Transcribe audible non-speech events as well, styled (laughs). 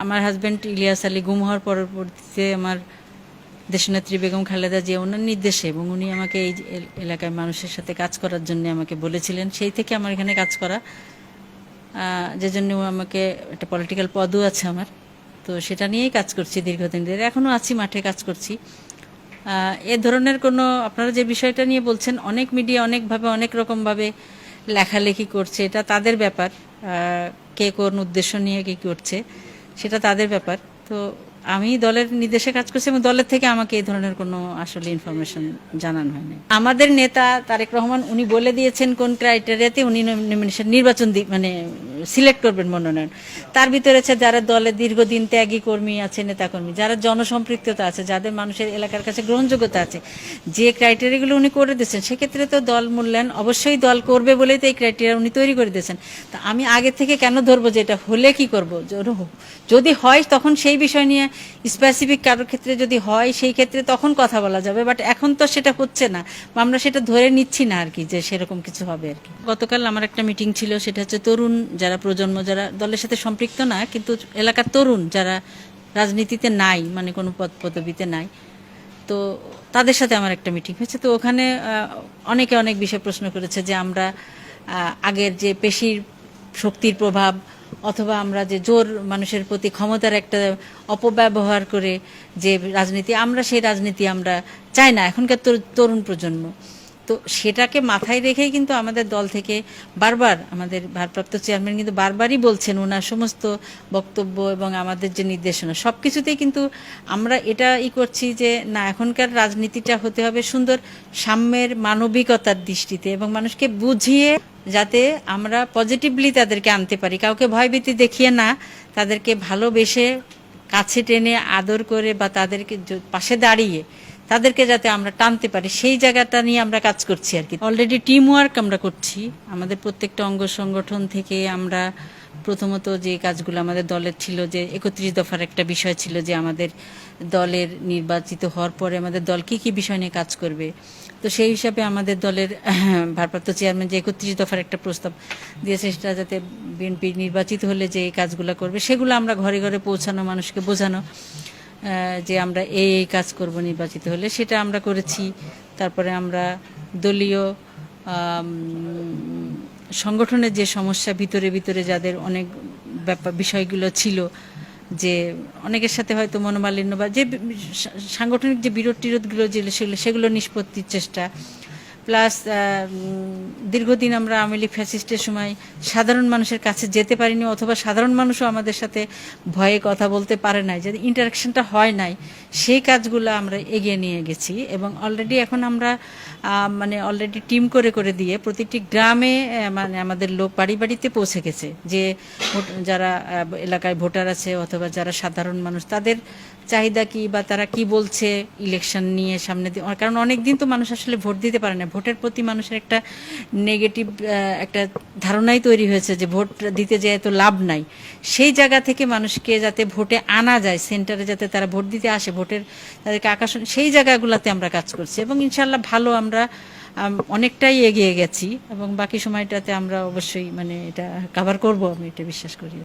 আমার হাজব্যান্ড ইলিয়াস আলী গুম হওয়ার পরবর্তীতে আমার দেশনেত্রী বেগম খালেদা জিয়া, ওনার নির্দেশে এবং উনি আমাকে এই এলাকায় মানুষের সাথে কাজ করার জন্য আমাকে বলেছিলেন। সেই থেকে আমার এখানে কাজ করা। যে জন্য আমাকে একটা পলিটিক্যাল পদও আছে আমার। তো সেটা নিয়েই কাজ করছি দীর্ঘদিন ধরে। এখনও আছি, মাঠে কাজ করছি। এ ধরনের কোনো, আপনারা যে বিষয়টা নিয়ে বলছেন, অনেক মিডিয়া অনেকভাবে, অনেক রকমভাবে লেখালেখি করছে। এটা তাদের ব্যাপার। কে কোন উদ্দেশ্য নিয়ে কি করছে। সেটা তাদের ব্যাপার। তো আমি দলের নির্দেশে কাজ করছি এবং দলের থেকে আমাকে এই ধরনের কোনো আসলে ইনফরমেশন জানানো হয়নি। আমাদের নেতা তারেক রহমান, উনি বলে দিয়েছেন কোন ক্রাইটেরিয়াতে উনি নমিনেশন নির্বাচন মানে সিলেক্ট করবেন মনোনয়ন। তার ভিতরে আছে যারা দলের দীর্ঘদিন ত্যাগী কর্মী আছে, নেতাকর্মী, যারা জনসম্পৃক্ততা আছে, যাদের মানুষের এলাকার কাছে গ্রহণযোগ্যতা আছে, যে ক্রাইটেরিয়াগুলো উনি করে দিয়েছেন, সেক্ষেত্রে তো দল মূল্যায়ন অবশ্যই দল করবে বলেই তো এই ক্রাইটেরিয়া উনি তৈরি করে দিয়েছেন। তা আমি আগে থেকে কেন ধরবো যে এটা হলে কি করব? যদি হয় তখন সেই বিষয় নিয়ে স্পেসিফিক কারোর ক্ষেত্রে যদি হয়, সেই ক্ষেত্রে তখন কথা বলা যাবে বাট এখন তো সেটা হচ্ছে না। বা আমরা সেটা ধরে নিচ্ছি না আর কি, যে সেরকম কিছু হবে আর কি। গতকাল আমার একটা মিটিং ছিল, সেটা হচ্ছে তরুণ যারা প্রজন্ম, যারা দলের সাথে সম্পৃক্ত না, কিন্তু এলাকার তরুণ যারা রাজনীতিতে নাই মানে কোনো পদ পদবিতে নাই, তো তাদের সাথে আমার একটা মিটিং হয়েছে। তো ওখানে অনেকে অনেক বিষয় প্রশ্ন করেছে যে আমরা আগের যে পেশির শক্তির প্রভাব অথবা আমরা যে জোর মানুষের প্রতি ক্ষমতার একটা অপব্যবহার করে যে রাজনীতি, আমরা সেই রাজনীতি আমরা চাই না। এখনকার তরুণ প্রজন্ম তো সেটাকে মাথায় রেখেই কিন্তু আমাদের দল থেকে বারবার আমাদের ভারপ্রাপ্ত চেয়ারম্যান কিন্তু বারবারই বলছেন, ওনার সমস্ত বক্তব্য এবং আমাদের যে নির্দেশনা সব কিছুতেই কিন্তু আমরা এটা ই করছি যে, না, এখনকার রাজনীতিটা হতে হবে সুন্দর সাম্যের মানবিকতার দৃষ্টিতে এবং মানুষকে বুঝিয়ে যাতে আমরা পজিটিভলি তাদেরকে আনতে পারি। কাউকে ভয়ভীতি দেখিয়ে না তাদেরকে ভালোবেসে কাছে টেনে আদর করে বা তাদেরকে পাশে দাঁড়িয়ে তাদেরকে যাতে আমরা টানতে পারি, সেই জায়গাটা নিয়ে আমরা কাজ করছি আর কি। অলরেডি টিম ওয়ার্ক আমরা করছি। আমাদের প্রত্যেকটা অঙ্গ সংগঠন থেকে আমরা প্রথমত যে কাজগুলো আমাদের দলের ছিল যে, একত্রিশ দফার একটা বিষয় ছিল যে, আমাদের দলের নির্বাচিত হওয়ার পরে আমাদের দল কি কি বিষয় নিয়ে কাজ করবে। তো সেই হিসাবে আমাদের দলের (laughs) ভারপ্রাপ্ত চেয়ারম্যান যে একত্রিশ দফার একটা প্রস্তাব দিয়েছে, সেটা যাতে বিএনপি নির্বাচিত হলে যে কাজগুলো করবে, সেগুলো আমরা ঘরে ঘরে পৌঁছানো, মানুষকে বোঝানো। যে আমরা এই এই কাজ করব নির্বাচিত হলে, সেটা আমরা করেছি। তারপরে আমরা দলীয় সংগঠনের যে সমস্যা, ভিতরে ভিতরে যাদের অনেক ব্যাপার বিষয়গুলো ছিল, যে অনেকের সাথে হয়তো মনোমালিন্য বা যে সাংগঠনিক যে বিরোধ টিরোধগুলো যে সেগুলো নিষ্পত্তির চেষ্টা প্লাস দীর্ঘদিন আমরা আওয়ামী ফ্যাসিস্টের সময় সাধারণ মানুষের কাছে যেতে পারিনি অথবা সাধারণ মানুষও আমাদের সাথে ভয়ে কথা বলতে পারে নাই, যদি ইন্টারাকশনটা হয় নাই, সেই কাজগুলো আমরা এগিয়ে নিয়ে গেছি এবং অলরেডি এখন আমরা মানে অলরেডি টিম করে করে দিয়ে প্রতিটি গ্রামে মানে আমাদের লোক বাড়ি বাড়িতে পৌঁছে গেছে যে যারা এলাকায় ভোটার আছে অথবা যারা সাধারণ মানুষ, তাদের চাহিদা কি বা তারা কি বলছে ইলেকশন নিয়ে সামনে কারণ অনেক দিন তো মানুষ আসলে ভোট দিতে পারে না ভোটের প্রতি মানুষের একটা নেগেটিভ একটা ধারণাই তৈরি হয়েছে যে ভোট দিতে যেয়ে তো লাভ নাই। সেই জায়গা থেকে মানুষকে যাতে ভোটে আনা যায়, সেন্টারে যাতে তারা ভোট দিতে আসে, ভোটের তাদেরকে আকর্ষণ, সেই জায়গাগুলোতে আমরা কাজ করছি। এবং ইনশাল্লাহ ভালো আমরা অনেকটাই এগিয়ে গেছি এবং বাকি সময়টাতে আমরা অবশ্যই মানে এটা কভার করব, আমি এটা বিশ্বাস করি।